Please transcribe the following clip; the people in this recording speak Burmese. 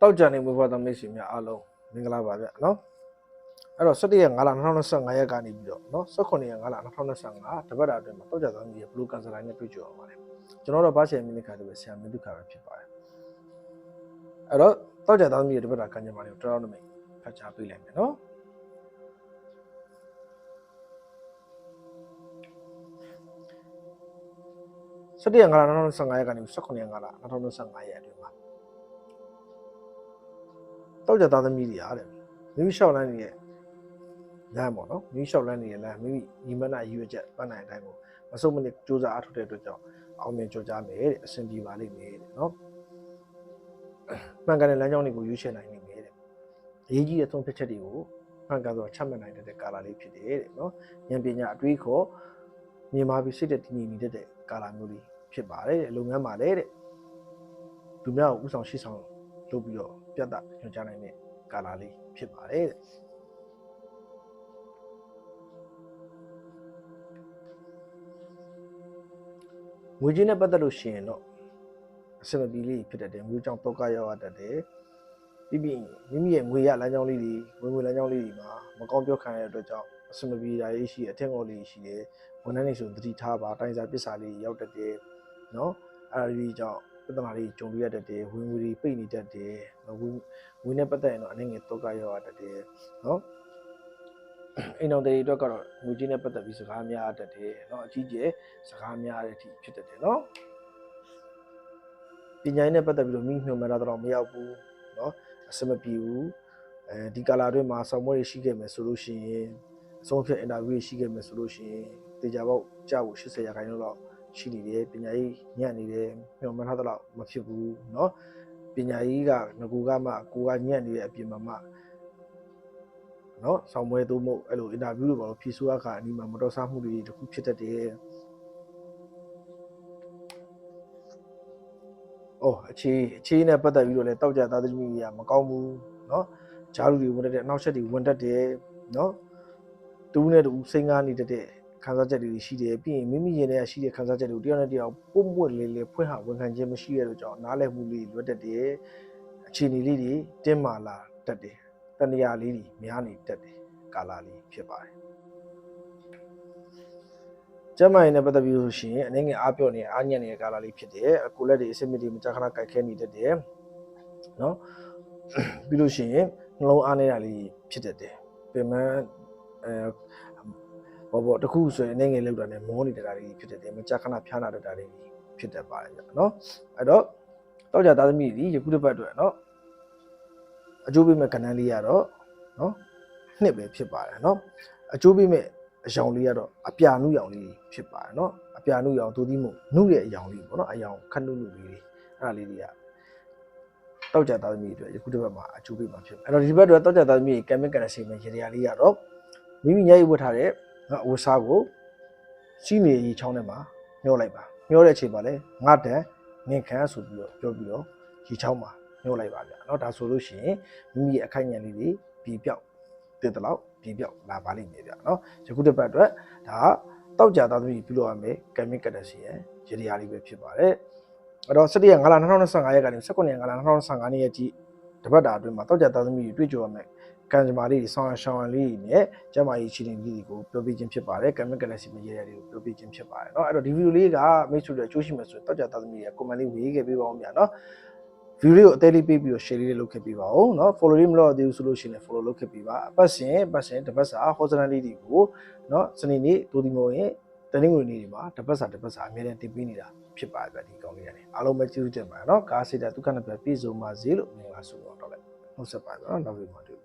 တောက်ကြနေမွေးဖွားသောမိတ်ဆွေများအားလုံးမင်္ဂလာပါဗျနော်အဲ့တော့17ရက်5လ2025ရက်ကနေပြီးတော့နော်18ရက်5လ2025တပတ်တာအတွင်းမှာတောက်ကြသောမိရဲ့ဘလူးကန်ဆာတိုင်းနဲ့တွေ့ကြရပါတယ်ကျွန်တော်တို့ဘာရှယ်မီနစ်ခါတွေပဲဆရာမင်းဒုက္ခပဲဖြစ်ပါတယ်အဲ့တော့တောက်ကြသောမိရဲ့တပတ်တာကံကြမ္မာတွေကိုတော်တော်နမိတ်ဖတ်ကြားပေးလိုက်မယ်နော်17ရက်5လ2025ရက်ကနေ18ရက်5လ2025ရက်အတွင်းမှာ တောက်ကြသားသမီးတွေအားတဲ့မိမိလျှောက်လန်းနေတဲ့လမ်းပေါ့နော်မိမိလျှောက်လန်းနေတဲ့လမ်းမိမိညီမနာရည်ရွယ်ချက်ပန်းနိုင်တဲ့အတိုင်းကိုမဆုံးမနစ်စူးစမ်းအားထုတ်တဲ့အတွက်ကြောင့်အောင်မြင်ကြကြမယ်တဲ့အဆင်ပြေပါလိမ့်မယ်တဲ့နော်မှန်ကန်တဲ့လမ်းကြောင်းတွေကိုရွေးချယ်နိုင်နေမယ်တဲ့အရေးကြီးတဲ့သုံးဖြတ်ချက်တွေကိုမှန်ကန်စွာချမှတ်နိုင်တဲ့ကာလလေးဖြစ်တယ်တဲ့နော်ဉာဏ်ပညာအတွေးခေါ်မြင်မာပြီးစိတ်တဲ့တည်ငြိမ်နေတဲ့ကာလမျိုးလေးဖြစ်ပါတယ်တဲ့လုပ်ငန်းမှာလည်းတဲ့လူများကိုဥဆောင်ရှိဆောင် လုပ်ပြီးတော့ပြတ်တာညွှန်ကြားနိုင်တဲ့ကာလလေးဖြစ်ပါတယ်တဲ့ငွေချင်းနဲ့ပတ်သက်လို့ရှိရင်တော့အစမပီလေးဖြစ်တတ်တယ်ငွေကြောင့်တောကရောက်ရတတ်တယ်ပြီးပြီးမိမိရဲ့ငွေရလမ်းကြောင်းလေးတွေငွေငွေလမ်းကြောင်းလေးတွေမှာမကောင်းပြောခံရတဲ့အတွက်ကြောင့်အစမပီဓာရေးရှိတယ်အထက်ငေါ်လေးရှိတယ်ဝန်ထမ်းတွေဆိုသတိထားပါတိုင်းစားပစ္စာလေးရောက်တတ်တယ်နော်အဲ့ဒီကြောင့် ပြဿနာတွေကြုံတွေ့ရတတ်တယ်ဝင်ငွေတွေပိတ်နေတတ်တယ်ဝင်ငွေနဲ့ပတ်သက်ရင်တော့အနေငယ်တော့ကရောက်ရတတ်တယ်နော်အိမ်တော်တွေအတွက်ကတော့ငွေကြေးနဲ့ပတ်သက်ပြီးစကားများတတ်တယ်နော်အကြီးကျယ်စကားများတဲ့အထိဖြစ်တတ်တယ်နော်ပညာရေးနဲ့ပတ်သက်ပြီးတော့မိညွှန်မှန်းတော့မရောက်ဘူးနော်အဆင်မပြေဘူးအဲဒီကာလာတွင်းမှာဆောင်းမွေးရှိခဲ့မယ်ဆိုလို့ရှိရင်အဆုံးဖြတ်အင်တာဗျူးရှိခဲ့မယ်ဆိုလို့ရှိရင်တေချာပေါက်ကြာဖို့80ရာခိုင်နှုန်းလောက် ရှိနေတယ်ပညာရေးညံ့နေတယ်ညွှန်မှန်းထားတော့မဖြစ်ဘူးเนาะပညာရေးကငကူကမှကိုကညံ့နေတဲ့အပြင်မှာမှ နော်ဆောင်းပွဲသို့မဟုတ်အဲ့လိုအင်တာဗျူးတွေပါလို့ဖြေဆိုရခါအနီးမှာမတော်ဆမှုတွေတခုဖြစ်တတ်တယ်။အော်အခြေအခြေနဲ့ပတ်သက်ပြီးတော့လည်းတောက်ကြသားသမီးတွေကမကောင်းဘူးနော်။ဂျားလူတွေဝင်တတ်တဲ့အနောက်ချက်တွေဝင်တတ်တယ်နော်။တူးနဲ့တူးစိန်ကားနေတတ်တဲ့ ခံစားချက်တွေရှိတယ်ပြီးရင်မိမိရင်ထဲကရှိတဲ့ခံစားချက်တွေကိုတယောက်နဲ့တယောက်ပုံပွင့်လေးလေးဖွင့်ဟဝန်ခံခြင်းမရှိရတဲ့ကြောင့်နားလည်မှုလေးလွတ်တတ်တယ်။အခြေအနေလေးတွေတင်းမာလာတတ်တယ်။တဏှာလေးတွေများနေတတ်တယ်ကာလာလေးဖြစ်ပါတယ်ကျမ်းမာရေးနဲ့ပတ်သက်ပြီးလို့ရှိရင်အနေငယ်အားပြော့နေအားညံ့နေတဲ့ကာလာလေးဖြစ်တယ်အကူလက်တွေအစိမ့်မြစ်တွေမကြာခဏကြိုက်ခဲနေတတ်တယ်နော်ပြီးလို့ရှိရင်နှလုံးအားနေတာလေးဖြစ်တတ်တယ်ပြင်မှန်းအဲ ဘောဘောတခုဆိုရင်အနေငယ်လောက်တာနဲ့မောနေတတ်တာလေးဖြစ်တတ်တယ်မကြာခဏဖျားနာတတ်တာလေးဖြစ်တတ်ပါတယ်ဗျနော်အဲ့တော့တောက်ကြသားသမီးဒီယခုတစ်ပတ်အတွက်နော်အကျိုးပေးမဲ့ကဏ္ဍလေးကတော့နော်နှစ်ပဲဖြစ်ပါတယ်နော်အကျိုးပေးမဲ့အယောင်လေးကတော့အပြာနုရောင်လေးဖြစ်ပါတယ်နော်အပြာနုရောင်သို့သီးမို့နုရဲ့အယောင်လေးပေါ့နော်အယောင်ခက်နုနုလေးတွေအဲ့ဒါလေးတွေကတောက်ကြသားသမီးတွေယခုတစ်ပတ်မှာအကျိုးပေးမှာဖြစ်တယ်အဲ့တော့ဒီဘက်တော့တောက်ကြသားသမီးကမ်မင်ကရစီမဲ့ရေရာလေးကတော့မိမိညရိပ်ဝတ်ထားတဲ့နော် အဝတ်စားကိုစီးနေရီချောင်းထဲမှာမျောလိုက်ပါမျောတဲ့အချိန်မှာလဲငါတန်နင်ခမ်းဆိုပြီးတော့ပြောပြီးတော့ရီချောင်းမှာမျောလိုက်ပါဗျာเนาะဒါဆိုလို့ရှိရင်မိမိရဲ့အခိုက်အဉာဏ်လေးတွေပြေပြောက်တည်တလောက်ပြေပြောက်လာပါလိမ့်မယ်ဗျာเนาะယခုတစ်ပတ်အတွက်ဒါတောက်ကြသားသမီးပြုလုပ်ရမယ်ကမ်မင်ကတစီရဲ့ရေဒီယာလေးပဲဖြစ်ပါတယ်အဲ့တော့17ရက်5လ2025ရက်ကနေ19ရက်5လ2025ရက်ကြီး တပတ်တာအတွင်းမှာတောက်ကြသားသမီးတွေ့ကြရမယ်ကံကြမ္မာလေးတွေဆောင်းရရှောင်းရလေးတွေနဲ့ကျမကြီးချီတင်ကြီးတွေကိုပြောပြခြင်းဖြစ်ပါတယ်ကမ်မင်ကတစီမရေဒီယာတွေကိုပြောပြခြင်းဖြစ်ပါတယ်เนาะအဲ့တော့ဒီဗီဒီယိုလေးကမိတ်ဆွေတွေအကျိုးရှိမယ်ဆိုရင်တောက်ကြသားသမီးရဲ့ comment လေးဝေးခဲ့ပေးပါဦးဗျာเนาะ view လေးကိုအသေးလေးပေးပြီးတော့ share လေးလေးလုပ်ခဲ့ပေးပါဦးเนาะ follow လေးမလုပ်ရသေးဘူးဆိုလို့ရှိရင်လည်း follow လုပ်ခဲ့ပေးပါအပတ်စဉ်အပတ်စဉ်တစ်ပတ်စာ hostel လေးတွေကိုเนาะစနေနေ့ဒိုဒီမိုရင် တနင်္ဂနွေနေ့တွေမှာတစ်ပတ်စာတစ်ပတ်စာအများနဲ့တင်ပေးနေတာဖြစ်ပါတယ်ဗျဒီကောင်းလေးရတယ်အားလုံးပဲကျေးဇူးတင်ပါတယ်เนาะကားစိတ်ဓာတ်ဒုက္ခနဲ့ပြည့်စုံပါစေလို့မင်္ဂလာဆုတောင်းတော့လိုက်နှုတ်ဆက်ပါတော့နောက်ဗီဒီယိုမှာတွေ့